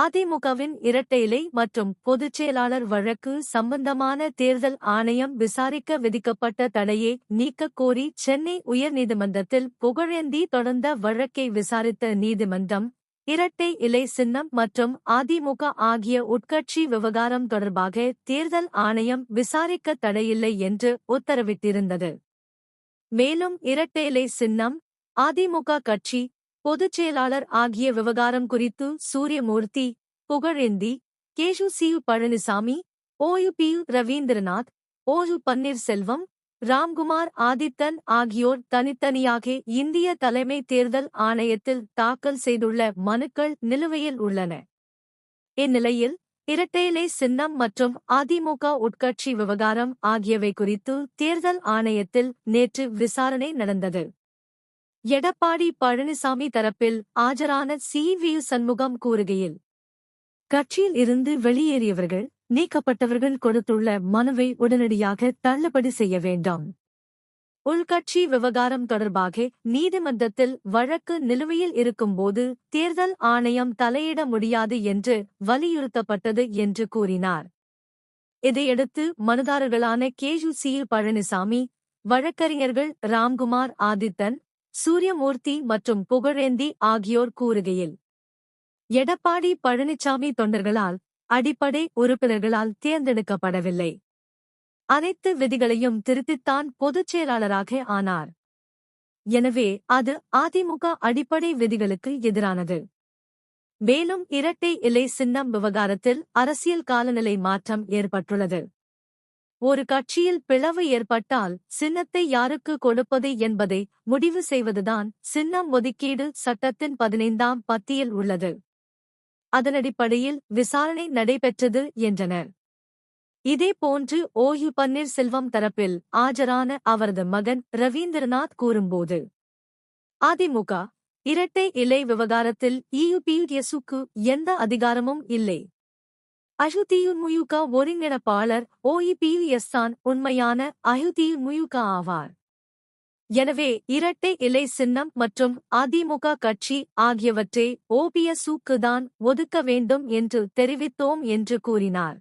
அதிமுகவின் இரட்டை இலை மற்றும் பொதுச் செயலாளர் வழக்கு சம்பந்தமான தேர்தல் ஆணையம் விசாரிக்க விதிக்கப்பட்ட தடையை நீக்கக் கோரி சென்னை உயர்நீதிமன்றத்தில் புகழேந்தி தொடர்ந்த வழக்கை விசாரித்த நீதிமன்றம் இரட்டை இலை சின்னம் மற்றும் அதிமுக ஆகிய உட்கட்சி விவகாரம் தொடர்பாக தேர்தல் ஆணையம் விசாரிக்க தடையில்லை என்று உத்தரவிட்டிருந்தது. மேலும் இரட்டை இலை சின்னம் அதிமுக கட்சி பொதுச் செயலாளர் ஆகிய விவகாரம் குறித்து Suriyamoorthy Pugazhendhi K C Palanisamy O P Raveendranath O Panneerselvam Ramkumar Adithan ஆகியோர் தனித்தனியாக இந்திய தலைமை தேர்தல் ஆணையத்தில் தாக்கல் செய்துள்ள மனுக்கள் நிலுவையில் உள்ளன. இந்நிலையில் இரட்டையிலை சின்னம் மற்றும் அதிமுக உட்கட்சி விவகாரம் ஆகியவை குறித்து தேர்தல் ஆணையத்தில் நேற்று விசாரணை நடந்தது. எடப்பாடி பழனிசாமி தரப்பில் ஆஜரான சி. வி. சண்முகம் கூறுகையில் கட்சியில் இருந்து வெளியேறியவர்கள் நீக்கப்பட்டவர்கள் கொடுத்துள்ள மனுவை உடனடியாக தள்ளுபடி செய்ய வேண்டாம். உள்கட்சி விவகாரம் தொடர்பாக நீதிமன்றத்தில் வழக்கு நிலுவையில் இருக்கும்போது தேர்தல் ஆணையம் தலையிட முடியாது என்று வலியுறுத்தப்பட்டது என்று கூறினார். இதையடுத்து மனுதாரர்களான கேஜு சி. பழனிசாமி வழக்கறிஞர்கள் ராம்குமார் ஆதித்தன் சூரியமூர்த்தி மற்றும் புகழேந்தி ஆகியோர் கூறுகையில் எடப்பாடி பழனிசாமி தொண்டர்களால் அடிப்படை உறுப்பினர்களால் தேர்ந்தெடுக்கப்படவில்லை. அனைத்து விதிகளையும் திருத்தித்தான் பொதுச் செயலாளராக ஆனார். எனவே அது அதிமுக அடிப்படை விதிகளுக்கு எதிரானது. மேலும் இரட்டை இலை சின்னம் விவகாரத்தில் அரசியல் காலநிலை மாற்றம் ஏற்பட்டுள்ளது. ஒரு கட்சியில் பிளவு ஏற்பட்டால் சின்னத்தை யாருக்கு கொடுப்பது என்பதை முடிவு செய்வதுதான் சின்னம் ஒதுக்கீடு சட்டத்தின் பதினைந்தாம் பத்தியில் உள்ளது. அதனடிப்படையில் விசாரணை நடைபெற்றது என்றனர். இதேபோன்று ஓயு பன்னீர்செல்வம் தரப்பில் ஆஜரான அவரது மகன் ரவீந்திரநாத் கூறும்போது அதிமுக இரட்டை இலை விவகாரத்தில் இயுபியுஎசுக்கு எந்த அதிகாரமும் இல்லை. அயுதியுமுயுக ஒருங்கிணைப்பாளர் ஓஇபியுஎஸ் தான் உண்மையான அயுதியுமுயுக ஆவார். எனவே இரட்டை இலை சின்னம் மற்றும் அதிமுக கட்சி ஆகியவற்றை ஓபிஎஸ்ஸுக்கு தான் ஒதுக்க வேண்டும் என்று தெரிவித்தோம் என்று கூறினார்.